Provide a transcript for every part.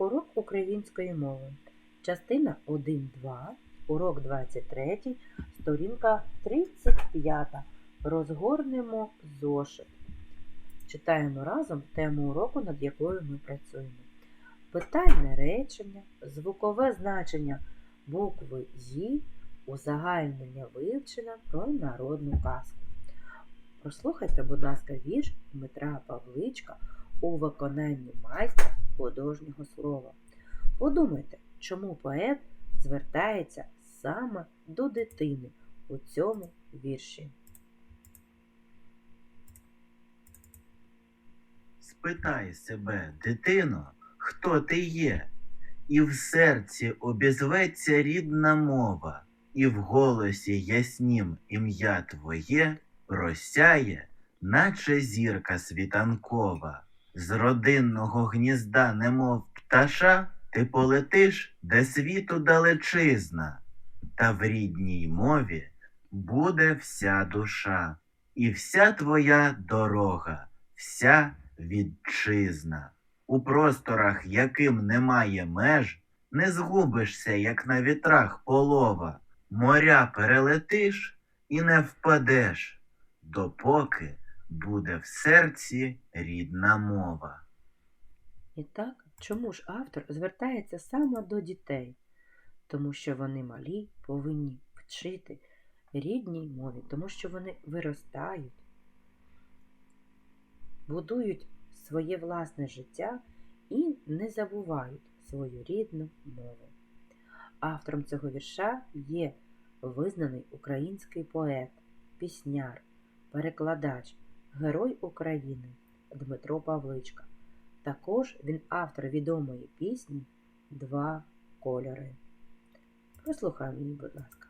Урок української мови. Частина 1-2, урок 23, сторінка 35. Розгорнемо зошит. Читаємо разом тему уроку, над якою ми працюємо. Питальне речення, звукове значення букви «ї», узагальнення вивчення про народну казку. Прослухайте, будь ласка, вірш Дмитра Павличка у виконанні майстра художнього слова. Подумайте, чому поет звертається саме до дитини у цьому вірші. Спитай себе, дитино, хто ти є, і в серці обізветься рідна мова, і в голосі яснім ім'я твоє просяє, наче зірка світанкова. З родинного гнізда, немов пташа, ти полетиш, де світу далечизна, та в рідній мові буде вся душа, і вся твоя дорога, вся вітчизна. У просторах, яким немає меж, не згубишся, як на вітрах полова, моря перелетиш і не впадеш, допоки буде в серці рідна мова. І так, чому ж автор звертається саме до дітей? Тому що вони малі повинні вчити рідній мові, тому що вони виростають, будують своє власне життя і не забувають свою рідну мову. Автором цього вірша є визнаний український поет, пісняр, перекладач, герой України Дмитро Павличка. Також він автор відомої пісні Два кольори. Прослухаємо її, будь ласка.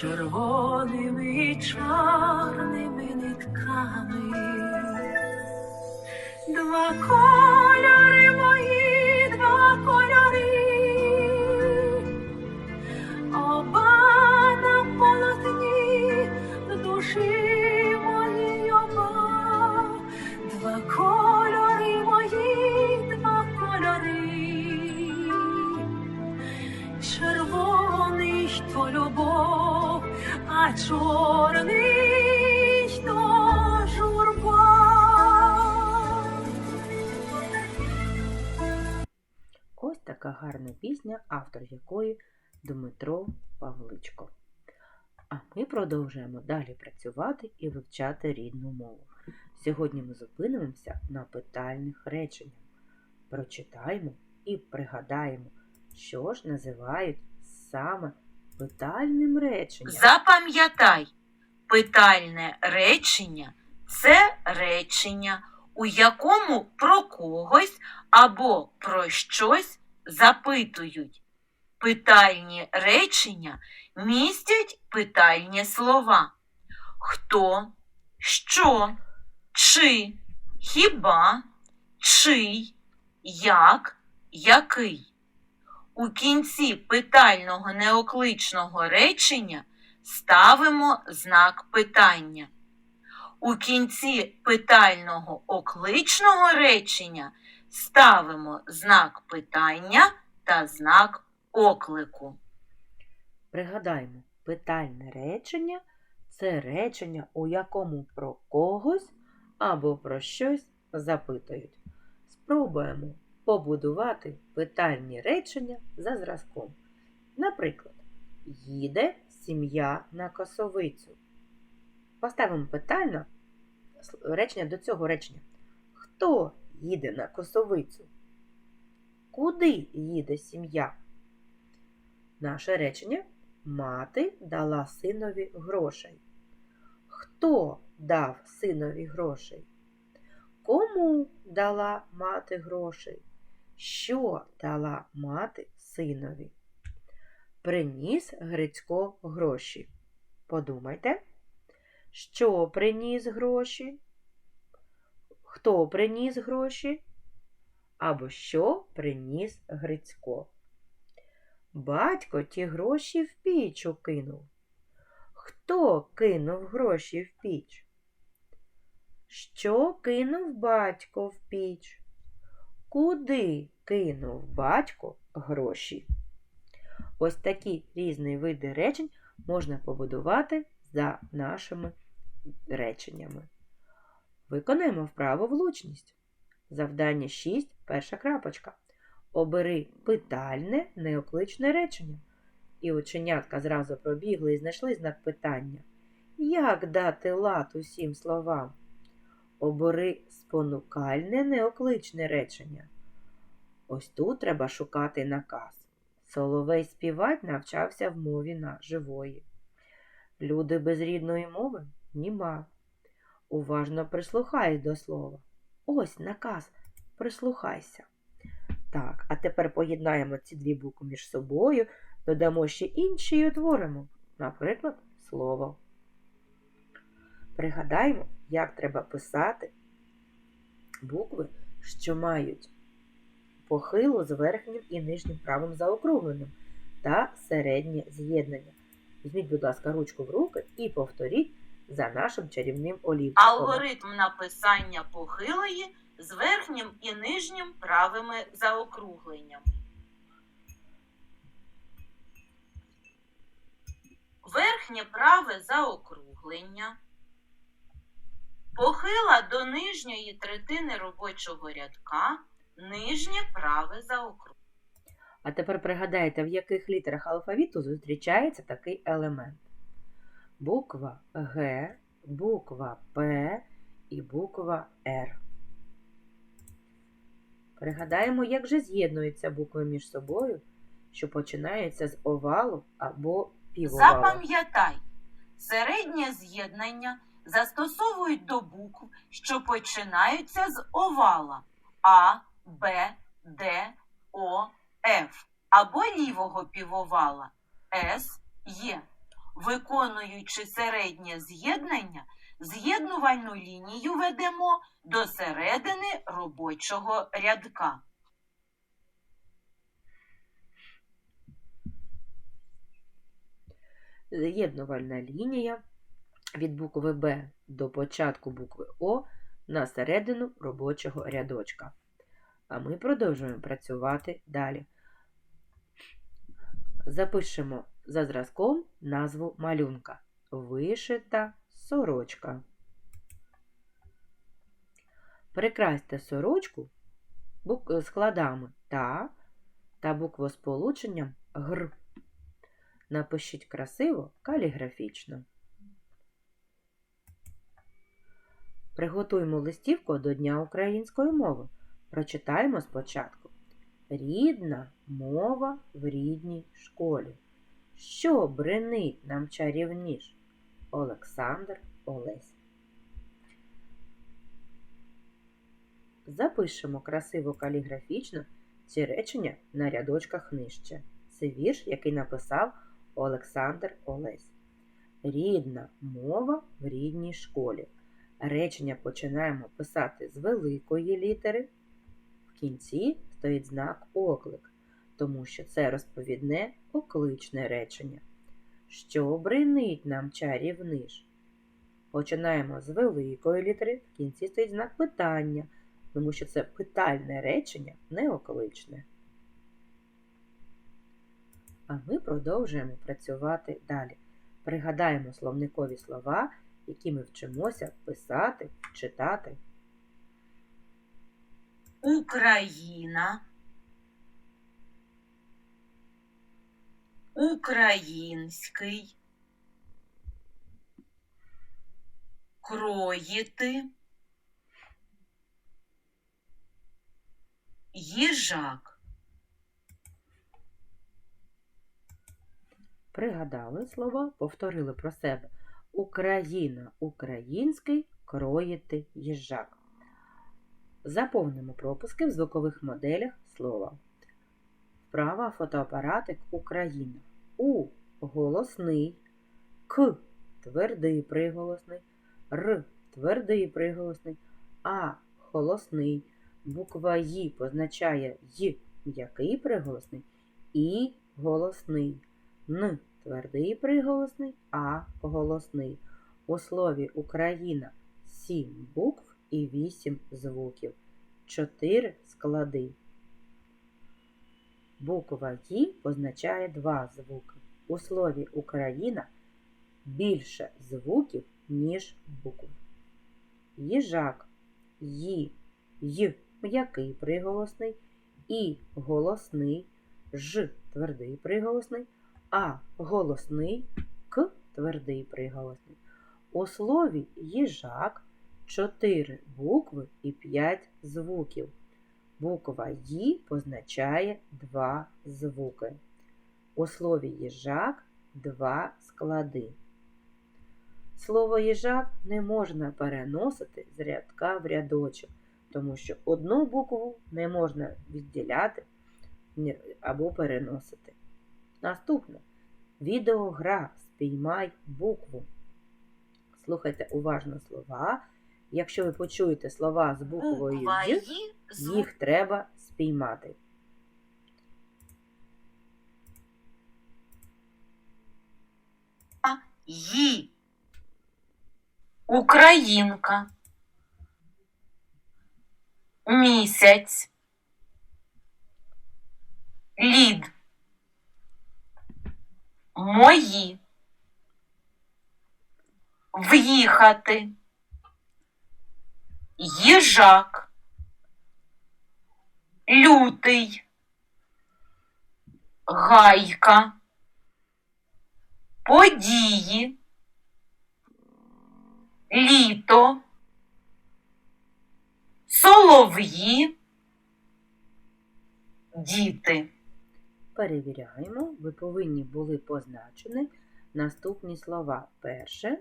червоними і чорними нитками. Два кольори така гарна пісня, автор якої Дмитро Павличко. А ми продовжуємо далі працювати і вивчати рідну мову. Сьогодні ми зупинимося на питальних реченнях. Прочитаємо і пригадаємо, що ж називають саме питальним реченням. Запам'ятай, питальне речення це речення, у якому про когось або про щось запитують. Питальні речення містять питальні слова. Хто, що, чи, хіба, чий, як, який. У кінці питального неокличного речення ставимо знак питання. У кінці питального окличного речення ставимо знак питання та знак оклику. Пригадаємо, питальне речення це речення, у якому про когось або про щось запитують. Спробуємо побудувати питальні речення за зразком. Наприклад, їде сім'я на косовицю. Поставимо питально с- речення до цього речення. Хто їде на косовицю? Куди їде сім'я? Наше речення мати дала синові грошей. Хто дав синові грошей? Кому дала мати грошей? Що дала мати синові? Приніс Грицько гроші. Подумайте, що приніс гроші? Хто приніс гроші? Або що приніс Грицько? Батько ті гроші в піч укинув. Хто кинув гроші в піч? Що кинув батько в піч? Куди кинув батько гроші? Ось такі різні види речень можна побудувати за нашими реченнями. Виконаємо вправо влучність. Завдання 6, перша крапочка. Обери питальне неокличне речення. І ученятка зразу пробігли і знайшли знак питання. Як дати лад усім словам? Обери спонукальне неокличне речення. Ось тут треба шукати наказ. Соловей співать навчався в мові на живої. Люди без рідної мови німа. Уважно прислухайся до слова. Ось наказ. Прислухайся. Так, а тепер поєднаємо ці дві букви між собою, додамо ще інші і утворимо, наприклад, слово. Пригадаємо, як треба писати букви, що мають похилу з верхнім і нижнім правим заокругленням та середнє з'єднання. Візьміть, будь ласка, ручку в руки і повторіть за нашим чарівним олівчиком. Алгоритм написання похилої з верхнім і нижнім правими заокругленням. Верхнє праве заокруглення. Похила до нижньої третини робочого рядка. Нижнє праве заокруглення. А тепер пригадайте, в яких літерах алфавіту зустрічається такий елемент. Буква Г, буква П і буква Р. Пригадаємо, як же з'єднуються букви між собою, що починаються з овалу або півовалу. Запам'ятай, середнє з'єднання застосовують до букв, що починаються з овала А, Б, Д, О, Ф або лівого півовала С, Є. Виконуючи середнє з'єднання, з'єднувальну лінію ведемо до середини робочого рядка. З'єднувальна лінія від букви Б до початку букви О на середину робочого рядочка. А ми продовжуємо працювати далі. Запишемо за зразком назву малюнка. Вишита сорочка. Прикрасьте сорочку складами та та буквосполученням гр. Напишіть красиво каліграфічно. Приготуємо листівку до Дня української мови. Прочитаємо спочатку. Рідна мова в рідній школі. Що бренить нам чарівніш? Олександр Олесь. Запишемо красиво каліграфічно ці речення на рядочках нижче. Це вірш, який написав Олександр Олесь. Рідна мова в рідній школі. Речення починаємо писати з великої літери. В кінці стоїть знак оклик, тому що це розповідне окличне речення. Що бринить нам чарівниш? Починаємо з великої літери, в кінці стоїть знак питання, тому що це питальне речення, не окличне. А ми продовжуємо працювати далі. Пригадаємо словникові слова, які ми вчимося писати, читати. Україна, Український, кроїти, їжак, Пригадали слова, повторили про себе. Україна, український, кроїти їжак. Заповнимо пропуски в звукових моделях слова. Вправа фотоапаратик Україна. У голосний, К твердий приголосний, Р твердий приголосний, А голосний. Буква І позначає Й м'який приголосний, І голосний. Н твердий приголосний, А голосний. У слові Україна сім букв і вісім звуків. Чотири склади. Буква І позначає два звуки. У слові Україна більше звуків, ніж букв. Їжак Ї, Й м'який приголосний, І голосний, Ж твердий приголосний, А голосний, К твердий приголосний. У слові їжак чотири букви і п'ять звуків. Буква Ї позначає два звуки. У слові їжак два склади. Слово їжак не можна переносити з рядка в рядочок, тому що одну букву не можна відділяти або переносити. Наступне відеогра Спіймай букву. Слухайте уважно слова. Якщо ви почуєте слова з буквою Й, їх треба спіймати. Ї. Українка. Місяць. Лід. Мої. В'їхати. Їжак. Лютий. Гайка. Події. Літо. Солов'ї. Діти. Перевіряємо, ви повинні були позначені наступні слова: перше,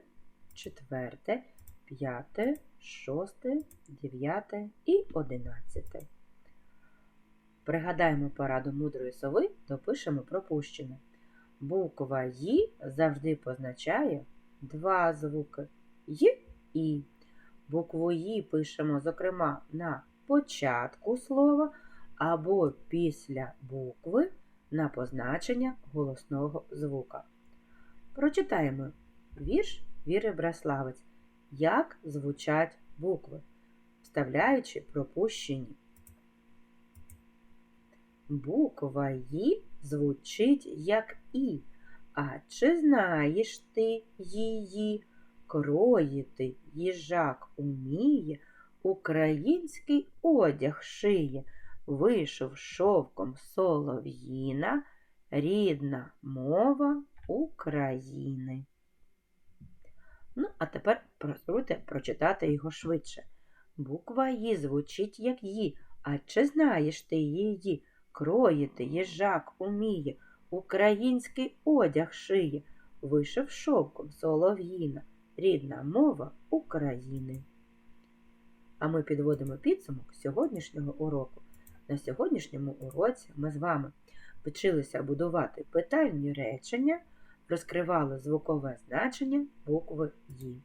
четверте, п'яте, шосте, дев'яте і одинадцяте. Пригадаємо пораду мудрої сови, допишемо пропущене. Буква «Ї» завжди позначає два звуки «й» і. Букву «Ї» пишемо, зокрема, на початку слова або після букви на позначення голосного звука. Прочитаємо вірш Віри Браславець. Як звучать букви, вставляючи пропущені. Буква «Ї» звучить як І. А чи знаєш ти її? Кроїти їжак уміє, український одяг шиє, вийшов шовком солов'їна, рідна мова України. Ну, а тепер спробуйте прочитати його швидше. Буква «Ї» звучить як «Ї», а чи знаєш ти її? Кроїти їжак уміє, український одяг шиє, вишив шовком солов'їна, рідна мова України. А ми підводимо підсумок сьогоднішнього уроку. На сьогоднішньому уроці ми з вами вчилися будувати питальні речення, розкривали звукове значення букви «Ї».